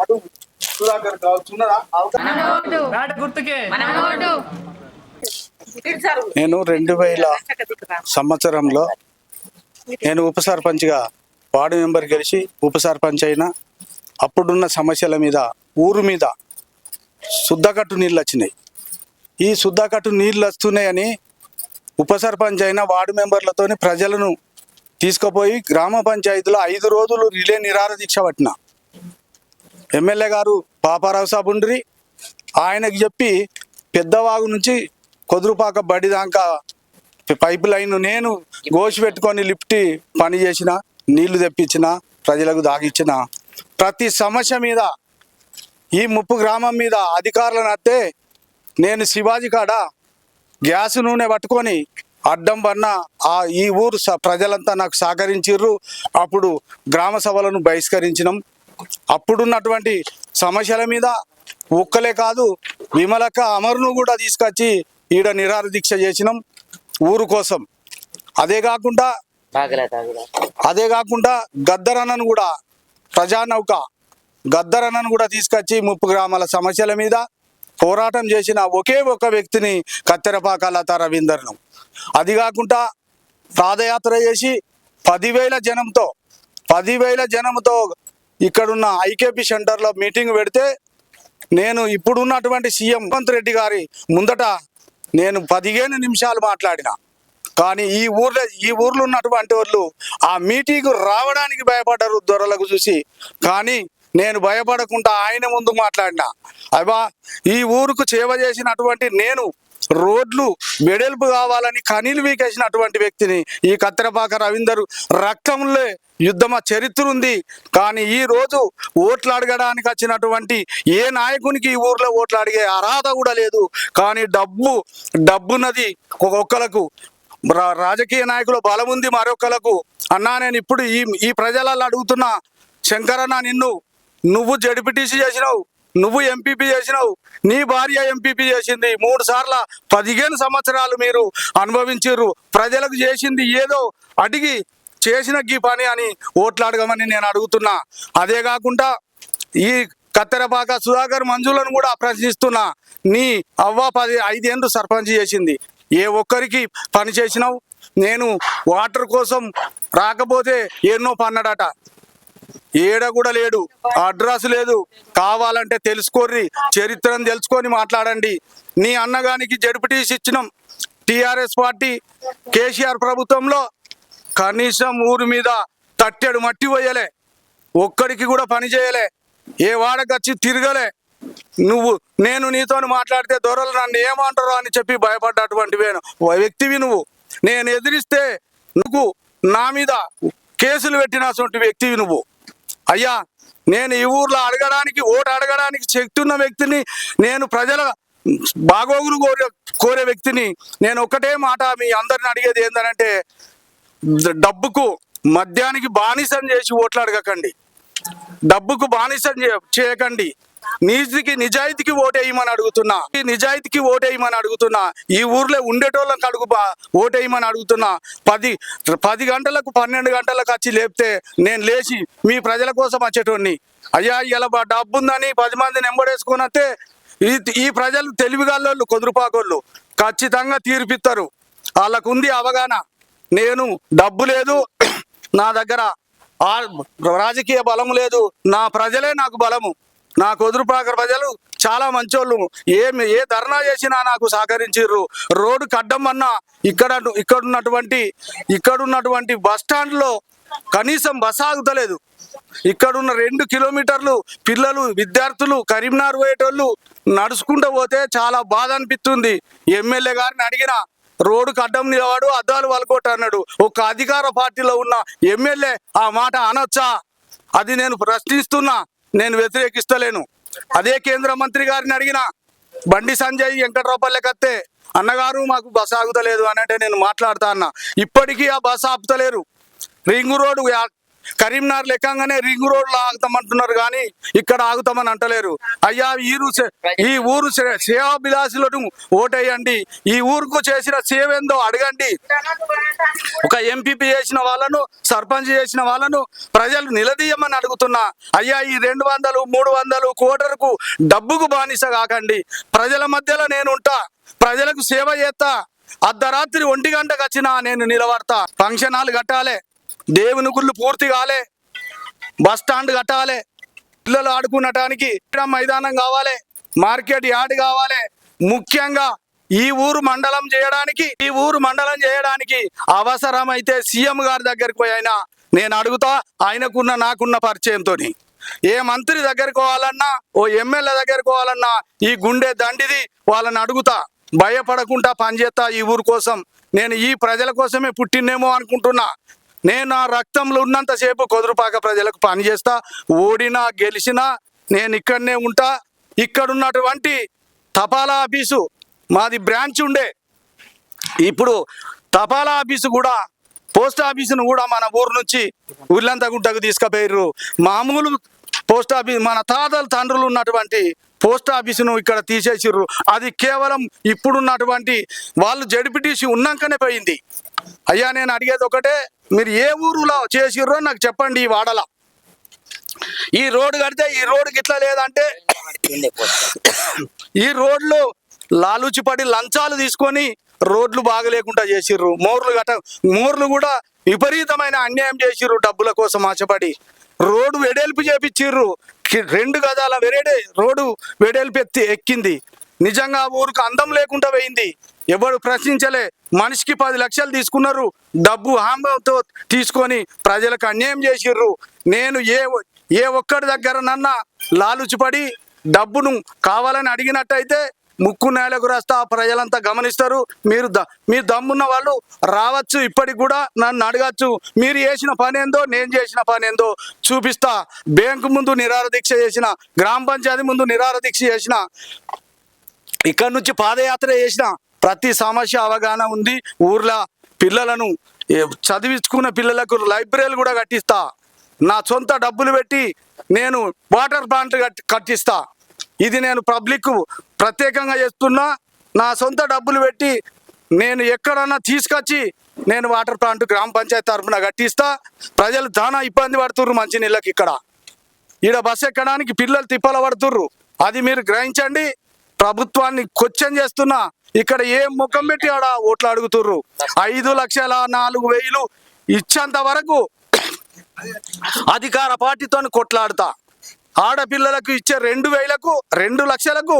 అటు సుధాకర్ గుర్తుకే నేను రెండు వేల సంవత్సరంలో నేను ఉప సర్పంచ్గా వార్డు మెంబర్ గెలిచి ఉప సర్పంచ్ అయినా అప్పుడున్న సమస్యల మీద ఊరు మీద శుద్ధకట్టు నీళ్ళు వచ్చినాయి. ఈ శుద్ధకట్టు నీళ్ళు వస్తున్నాయని ఉప సర్పంచ్ అయిన వార్డు మెంబర్లతోని ప్రజలను తీసుకుపోయి గ్రామ పంచాయతీలో ఐదు రోజులు రిలే నిరార దీక్ష పట్టిన. ఎమ్మెల్యే గారు పాపారావు సాబ్ ఉండ్రి ఆయనకి చెప్పి పెద్దవాగు నుంచి కొదురుపాక బడి దాకా పైప్ లైన్ నేను గోసి పెట్టుకొని లిఫ్ట్ పని చేసిన నీళ్ళు తెప్పించిన ప్రజలకు దాగిచ్చిన. ప్రతి సమస్య మీద ఈ ముప్పు గ్రామం మీద అధికారులను అత్తే నేను శివాజీ కాడ గ్యాస్ నూనె పట్టుకొని అడ్డం పన్న ఆ ఈ ఊరు ప్రజలంతా నాకు సహకరించిర్రు. అప్పుడు గ్రామ సభలను బహిష్కరించినాం. అప్పుడున్నటువంటి సమస్యల మీద ఒక్కలే కాదు విమలక్క అమరును కూడా తీసుకొచ్చి ఈడ నిరార దీక్ష చేసినాం ఊరు కోసం. అదే కాకుండా అదే కాకుండా గద్దరన్నను కూడా ప్రజానౌక గద్దరన్నను కూడా తీసుకొచ్చి ముప్పు గ్రామాల సమస్యల మీద పోరాటం చేసిన ఒకే ఒక వ్యక్తిని కత్తెరపాక లతా రవీందర్ను అది కాకుండా పాదయాత్ర చేసి పదివేల జనంతో పదివేల జనంతో ఇక్కడున్న ఐకేపీ సెంటర్లో మీటింగ్ పెడితే నేను ఇప్పుడున్నటువంటి సీఎం రేవంత్ రెడ్డి గారి ముందట నేను పదిహేను నిమిషాలు మాట్లాడిన. కానీ ఈ ఊర్లో ఈ ఊర్లో ఉన్నటువంటి వాళ్ళు ఆ మీటింగ్ రావడానికి భయపడ్డారు దొరలకు చూసి. కానీ నేను భయపడకుండా ఆయన ముందు మాట్లాడినా. అవా ఈ ఊరుకు సేవ చేసినటువంటి నేను రోడ్లు వెడల్పు కావాలని కనీలు వీకేసినటువంటి వ్యక్తిని ఈ కత్తెరపాక రవీందర్ రక్తంలో యుద్ధమ చరిత్ర ఉంది. కానీ ఈ రోజు ఓట్లు అడగడానికి వచ్చినటువంటి ఏ నాయకునికి ఈ ఊర్లో ఓట్లు అడిగే అర్హత కూడా లేదు. కానీ డబ్బు డబ్బున్నది ఒక్కొక్కలకు రాజకీయ నాయకుల బలం ఉంది మరొకలకు. అన్నా నేను ఇప్పుడు ఈ ఈ ప్రజలలో అడుగుతున్నా శంకరన్న నిన్ను నువ్వు జడిపిటీసీ చేసినావు. నువ్వు ఎంపీపీ చేసినావు నీ భార్య ఎంపీపీ చేసింది. మూడు సార్ల పదిహేను సంవత్సరాలు మీరు అనుభవించారు ప్రజలకు చేసింది ఏదో అడిగి చేసిన గీ పని అని ఓట్లు అడగమని నేను అడుగుతున్నా. అదే కాకుండా ఈ కత్తెరపాక సుధాకర్ మంజులను కూడా ప్రశ్నిస్తున్నా. నీ అవ్వ పది ఐదేళ్ళు సర్పంచ్ చేసింది. ఏ ఒక్కరికి పని చేసినావు? నేను వాటర్ కోసం రాకపోతే ఎన్నో పన్నాడట. ఏడ కూడా లేడు. అడ్రస్ లేదు. కావాలంటే తెలుసుకోర్రి. చరిత్రను తెలుసుకొని మాట్లాడండి. నీ అన్నగానికి జడ్పీటీసీ ఇచ్చినాం. టిఆర్ఎస్ పార్టీ కేసీఆర్ ప్రభుత్వంలో కనీసం ఊరి మీద తట్టెడు మట్టి పోయలే. ఒక్కడికి కూడా పని చేయలే. ఏ వాడకచ్చి తిరగలే. నువ్వు నేను నీతో మాట్లాడితే దొరలు నన్ను ఏమంటారో అని చెప్పి భయపడ్డటువంటి వ్యక్తివి నువ్వు. నేను ఎదిరిస్తే నువ్వు నా మీద కేసులు పెట్టినటువంటి వ్యక్తివి నువ్వు. అయ్యా నేను ఈ ఊర్లో అడగడానికి ఓటు అడగడానికి శక్తి ఉన్న వ్యక్తిని నేను ప్రజల బాగోగులు కోరే కోరే వ్యక్తిని నేను ఒక్కటే మాట మీ అందరిని అడిగేది ఏంటంటే డబ్బుకు మద్యానికి బానిసం చేసి ఓట్లు అడగకండి. డబ్బుకు బానిసం చేయకండి. నీతికి నిజాయితీకి ఓటేయమని అడుగుతున్నా. ఈ నిజాయితీకి ఓటేయమని అడుగుతున్నా. ఈ ఊర్లో ఉండేటోళ్ళకి అడుగు ఓటేయమని అడుగుతున్నా. పది పది గంటలకు పన్నెండు గంటలకు వచ్చి లేపితే నేను లేచి మీ ప్రజల కోసం వచ్చేటోడిని. అయ్యా ఇలా డబ్బు ఉందని పది మందిని ఎంబడేసుకొని వస్తే ఈ ఈ ప్రజలు తెలివిగాళ్ళు కుదురుపాకోళ్ళు. ఖచ్చితంగా తీర్పిస్తారు వాళ్ళకు ఉంది అవగాహన. నేను డబ్బు లేదు నా దగ్గర ఆ రాజకీయ బలం లేదు. నా ప్రజలే నాకు బలము. నా కుదురుపాక ప్రజలు చాలా మంచోళ్ళు. ఏమి ఏ ధర్నా చేసినా నాకు సహకరించారు రోడ్డు కడ్డం అన్నా ఇక్కడ ఇక్కడ ఉన్నటువంటి ఇక్కడ ఉన్నటువంటి బస్ కనీసం బస్ ఆగుతలేదు. ఇక్కడున్న రెండు కిలోమీటర్లు పిల్లలు విద్యార్థులు కరీంనగర్ పోయేటోళ్ళు నడుచుకుంటూ పోతే చాలా బాధ అనిపిస్తుంది. ఎమ్మెల్యే గారిని అడిగిన రోడ్డు కడ్డం నిలవాడు అద్దాలు వలకొట్టు అన్నాడు. ఒక అధికార పార్టీలో ఉన్న ఎమ్మెల్యే ఆ మాట అనొచ్చా? అది నేను ప్రశ్నిస్తున్నా. నేను వ్యతిరేకిస్తలేను. అదే కేంద్ర మంత్రి గారిని అడిగిన బండి సంజయ్ వెంకట్రావుపల్లెకి వస్తే అన్నగారు మాకు బస్ ఆగుతలేదు అని అంటే నేను మాట్లాడతా అన్న. ఇప్పటికీ ఆ బస్ ఆపుతలేరు. రింగ్ రోడ్ కరీంనగర్ లెక్కంగానే రింగ్ రోడ్లో ఆగుతామంటున్నారు కానీ ఇక్కడ ఆగుతామని అంటలేరు. అయ్యా ఈ ఈ ఊరు సేవాభిలాషులను ఓటేయండి. ఈ ఊరుకు చేసిన సేవ ఏందో అడగండి. ఒక ఎంపీపీ చేసిన వాళ్ళను సర్పంచ్ చేసిన వాళ్ళను ప్రజలు నిలదీయమని అడుగుతున్నా. అయ్యా ఈ రెండు వందలు మూడు వందలు కోటరకు డబ్బుకు బానిస కాకండి. ప్రజల మధ్యలో నేను ఉంటా. ప్రజలకు సేవ చేస్తా. అర్ధరాత్రి ఒంటి గంటకు వచ్చినా నేను నిలబడతా. ఫంక్షన్ హాల్ కట్టాలి. దేవుని గుళ్ళు పూర్తి కాలే. బస్ స్టాండ్ కట్టాలి. పిల్లలు ఆడుకునటానికి మైదానం కావాలి. మార్కెట్ యార్డ్ కావాలి. ముఖ్యంగా ఈ ఊరు మండలం చేయడానికి ఈ ఊరు మండలం చేయడానికి అవసరమైతే సీఎం గారి దగ్గరికి పోయి అయినా నేను అడుగుతా ఆయనకున్న నాకున్న పరిచయంతో ఏ మంత్రి దగ్గరికి పోవాలన్నా ఓ ఎమ్మెల్యే దగ్గరికి పోవాలన్నా ఈ గుండె దండిది వాళ్ళని అడుగుతా. భయపడకుండా పనిచేస్తా ఈ ఊరు కోసం. నేను ఈ ప్రజల కోసమే పుట్టినేమో అనుకుంటున్నా. నేను నా రక్తంలో ఉన్నంతసేపు కొదురుపాక ప్రజలకు పనిచేస్తా ఓడినా గెలిచినా నేను ఇక్కడనే ఉంటా. ఇక్కడ ఉన్నటువంటి తపాలా ఆఫీసు మాది బ్రాంచ్ ఉండే. ఇప్పుడు తపాలా ఆఫీసు కూడా పోస్ట్ ఆఫీసును కూడా మన ఊరు నుంచి ఉల్లంతగుంటకు తీసుకుపోయారు మామూలు పోస్ట్ ఆఫీస్ మన తాతల తండ్రులు ఉన్నటువంటి పోస్ట్ ఆఫీసును ఇక్కడ తీసేసిర్రు. అది కేవలం ఇప్పుడున్నటువంటి వాళ్ళు జడిపిటీసీ ఉన్నాకనే పోయింది. అయ్యా నేను అడిగేది ఒకటే మీరు ఏ ఊరులో చేసిర్రో నాకు చెప్పండి ఈ వాడల. ఈ రోడ్డు కడితే ఈ రోడ్డు గిట్లా లేదంటే ఈ రోడ్లు లాలుచిపడి లంచాలు తీసుకొని రోడ్లు బాగలేకుండా చేసిర్రు. మోర్లు గట మోర్లు కూడా విపరీతమైన అన్యాయం చేసిర్రు డబ్బుల కోసం ఆశపడి. రోడ్డు వెడల్పు చేపించిర్రు రెండు గదాల వెరేడే రోడ్డు వెడల్పు ఎత్తి ఎక్కింది. నిజంగా ఊరుకు ఊరికి అందం లేకుండా పోయింది. ఎవడు ప్రశ్నించలే. మనిషికి పది లక్షలు తీసుకున్నారు డబ్బు హామీతో తీసుకొని ప్రజలకు అన్యాయం చేసిర్రు. నేను ఏ ఏ ఒక్కడి దగ్గర నన్న లాలుచిపడి డబ్బును కావాలని అడిగినట్టయితే ముక్కు నేలకు రాస్తా ప్రజలంతా గమనిస్తారు. మీరు ద మీరు దమ్మున్న వాళ్ళు రావచ్చు ఇప్పటికి కూడా నన్ను అడగచ్చు. మీరు చేసిన పని ఏందో నేను చేసిన పని ఏందో చూపిస్తా. బ్యాంకు ముందు నిరార దీక్ష చేసిన గ్రామ పంచాయతీ ముందు నిరార దీక్ష చేసిన ఇక్కడ నుంచి పాదయాత్ర చేసిన ప్రతి సమస్య అవగాహన ఉంది. ఊర్లో పిల్లలను చదివించుకున్న పిల్లలకు లైబ్రరీలు కూడా కట్టిస్తా. నా సొంత డబ్బులు పెట్టి నేను వాటర్ ప్లాంట్ కట్టి కట్టిస్తా. ఇది నేను పబ్లిక్ ప్రత్యేకంగా చేస్తున్నా. నా సొంత డబ్బులు పెట్టి నేను ఎక్కడన్నా తీసుకొచ్చి నేను వాటర్ ప్లాంట్ గ్రామ పంచాయతీ తరఫున కట్టిస్తా. ప్రజలు చాలా ఇబ్బంది పడుతుర్రు మంచినీళ్ళకి ఇక్కడ. ఈడ బస్ ఎక్కడానికి పిల్లలు తిప్పల పడుతుర్రు అది మీరు గ్రహించండి. ప్రభుత్వాన్ని క్వశ్చన్ చేస్తున్నా. ఇక్కడ ఏం ముఖం పెట్టి ఆడ ఓట్లు అడుగుతుర్రు? ఐదు లక్షల నాలుగు వేలు ఇచ్చేంత వరకు అధికార పార్టీతో కొట్లాడతా. ఆడపిల్లలకు ఇచ్చే రెండు వేలకు రెండు లక్షలకు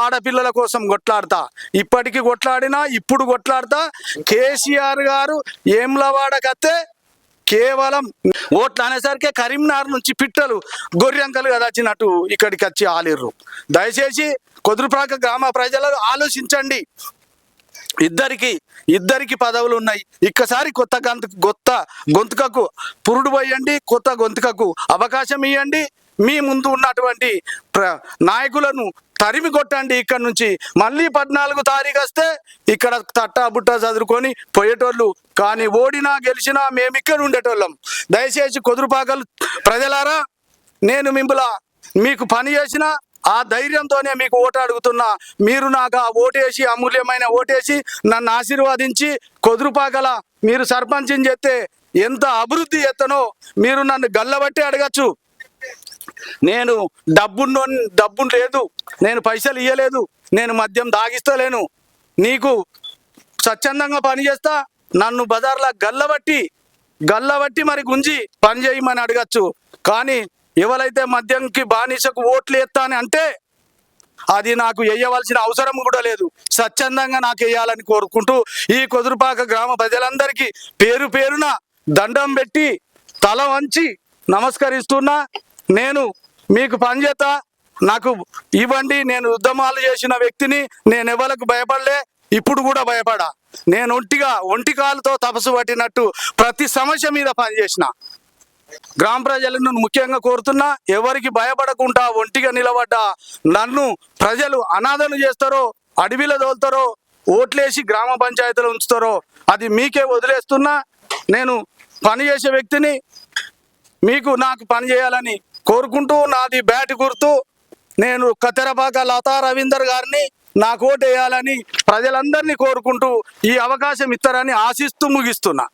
ఆడపిల్లల కోసం కొట్లాడతా. ఇప్పటికి కొట్లాడినా ఇప్పుడు కొట్లాడతా. కేసీఆర్ గారు ఏంలవాడకత్తే కేవలం ఓట్లు అనేసరికి కరీంనగర్ నుంచి పిట్టలు గొర్రెంకలు కదా వచ్చినట్టు ఇక్కడికి వచ్చి ఆలిర్రు. దయచేసి కొదురుప్రాక గ్రామ ప్రజలు ఆలోచించండి. ఇద్దరికి ఇద్దరికి పదవులు ఉన్నాయి. ఇక్కసారి కొత్త గంతు కొత్త గొంతుకకు పురుడు పోయండి కొత్త గొంతుకకు అవకాశం ఇవ్వండి మీ ముందు ఉన్నటువంటి ప్ర నాయకులను తరిమి కొట్టండి ఇక్కడ నుంచి. మళ్ళీ పద్నాలుగు తారీఖు వస్తే ఇక్కడ తట్టా బుట్ట చదువుకొని పోయేటోళ్ళు కానీ ఓడినా గెలిచినా మేము ఇక్కడ ఉండేటోళ్ళం. దయచేసి కుదురుపాకలు ప్రజలారా నేను మిమ్మల మీకు పని చేసిన ఆ ధైర్యంతోనే మీకు ఓటు అడుగుతున్నా. మీరు నాకు ఆ ఓటేసి అమూల్యమైన ఓటేసి నన్ను ఆశీర్వదించి కొదురుపాకల మీరు సర్పంచం చేస్తే ఎంత అభివృద్ధి ఎత్తనో మీరు నన్ను గల్లబట్టి అడగచ్చు. నేను డబ్బున్నో డబ్బు లేదు. నేను పైసలు ఇయ్యలేదు. నేను మద్యం దాగిస్తలేను. నీకు స్వచ్ఛందంగా పనిచేస్తా నన్ను బజార్లా గల్లబట్టి గల్లబట్టి మరి గుంజి పని చేయమని అడగచ్చు. కానీ ఎవరైతే మద్యంకి బానిసకు ఓట్లు ఎత్తా అని అంటే అది నాకు వేయవలసిన అవసరం కూడా లేదు. స్వచ్ఛందంగా నాకు వేయాలని కోరుకుంటూ ఈ కుదురుపాక గ్రామ ప్రజలందరికీ పేరు పేరున దండం పెట్టి తల వంచి నమస్కరిస్తున్నా. నేను మీకు పనిచేత నాకు ఇవ్వండి నేను ఉద్యమాలు చేసిన వ్యక్తిని నేను ఎవరికి భయపడలే ఇప్పుడు కూడా భయపడా. నేను ఒంటిగా ఒంటి కాలుతో తపస్సు పట్టినట్టు ప్రతి సమస్య మీద పనిచేసిన గ్రామ ప్రజలను ముఖ్యంగా కోరుతున్నా ఎవరికి భయపడకుండా ఒంటిగా నిలబడ్డ నన్ను ప్రజలు అనాథలు చేస్తారో అడవిలో తోలుతారో ఓట్లేసి గ్రామ పంచాయతీలో ఉంచుతారో అది మీకే వదిలేస్తున్నా. నేను పని చేసే వ్యక్తిని మీకు నాకు పని చేయాలని కోరుకుంటూ నాది బ్యాట్ గుర్తు. నేను కత్తెరపాక లతా రవీందర్ గారిని నా కోటేయాలని వేయాలని ప్రజలందరినీ కోరుకుంటూ ఈ అవకాశం ఇస్తారని ఆశిస్తూ ముగిస్తున్నా.